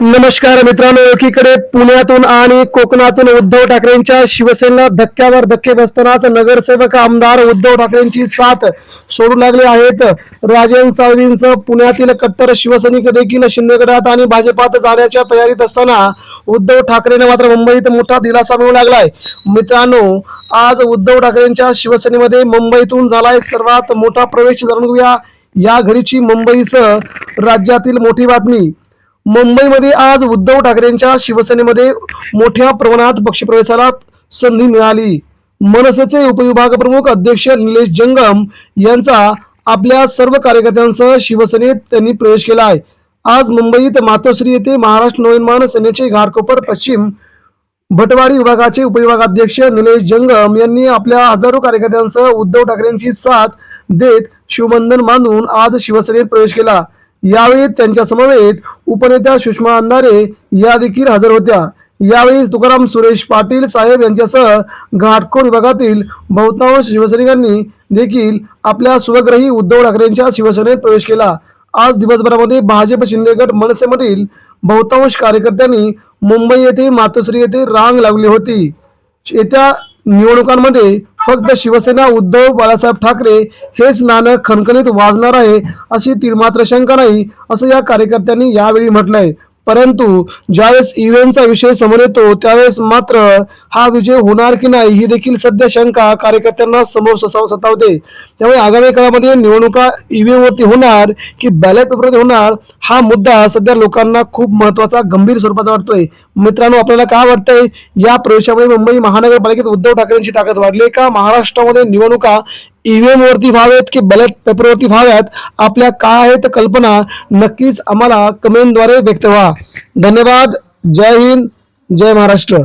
नमस्कार मित्रांनो एकीकडे पुण्यातून आणि कोकणातून उद्धव ठाकरेंच्या शिवसेनेला धक्क्यावर धक्के बसतानाच नगरसेवक आमदार उद्धव ठाकरेंची साथ सोडू लागले आहेत. राजन साळवींसह पुण्यातील कट्टर शिवसैनिक देखील शिंदेगडात आणि भाजपात जाण्याच्या तयारीत असताना उद्धव ठाकरेंना मात्र मुंबईत मोठा दिलासा मिळू लागलाय. मित्रांनो आज उद्धव ठाकरेंच्या शिवसेनेमध्ये मुंबईतून झालाय सर्वात मोठा प्रवेश जाणून घेऊया. या घडीची मुंबईसह राज्यातील मोठी बातमी. मुंबईमध्ये आज उद्धव ठाकरेंच्या शिवसेनेमध्ये मोठ्या प्रमाणात पक्षप्रवेशाला संधी मिळाली. मनसेचे उपविभाग प्रमुख अध्यक्ष निलेश जंगम यांचा आपल्या सर्व कार्यकर्त्यांसह शिवसेनेत त्यांनी प्रवेश केला आहे. आज मुंबईत मातोश्री येथे महाराष्ट्र नवनिर्माण सेनेचे घाटकोपर पश्चिम भटवाडी विभागाचे उपविभागाध्यक्ष निलेश जंगम यांनी आपल्या हजारो कार्यकर्त्यांसह उद्धव ठाकरेंची साथ देत शिवबंधन बांधून आज शिवसेनेत प्रवेश केला. यावेळी त्यांच्या समवेत उपनेत्या सुषमा अंधारे या देखील हजर होत्या. यावेळी तुकाराम सुरेश पाटील साहेब यांच्यासह घाटकोर विभागातील बहुतांश शिवसैनिकांनी देखील आपल्या स्वग्रही उद्धव ठाकरेंच्या शिवसेनेत प्रवेश केला. आज दिवसभरामध्ये भाजप शिंदेगड मनसेमधील बहुतांश कार्यकर्त्यांनी मुंबई येथे मातोश्री येथे रांग लावली होती. येत्या निवडणुकांमध्ये फक्त शिवसेना उद्धव बाळासाहेब ठाकरे हेच नाणं खणखणीत वाजणार आहे अशी तीळमात्र शंका नाही असं या कार्यकर्त्यांनी यावेळी म्हटलंय. परंतु ज्यावेळेस इव्हेंटचा विषय समोर येतो त्यावेळेस मात्र हा विजय होणार की नाही ही देखील सध्या शंका कार्यकर्त्यांना समोर सतावते. त्यामुळे आगामी काळामध्ये निवडणुका ईव्हीएमवरती होणार की बॅलेट पेपरवरती होणार हा मुद्दा सध्या लोकांना खूप महत्त्वाचा गंभीर स्वरूपाचा वाटतोय. मित्रांनो आपल्याला काय वाटतंय? या प्रवेशामुळे मुंबई महानगरपालिकेत उद्धव ठाकरेंची ताकद वाढली का? महाराष्ट्रामध्ये निवडणुका ईव्हीएम वरती व्हावेत की बॅलेट पेपरवरती व्हाव्यात आपल्या काय आहेत कल्पना नक्कीच आम्हाला कमेंटद्वारे व्यक्त व्हा. धन्यवाद. जय हिंद. जय महाराष्ट्र.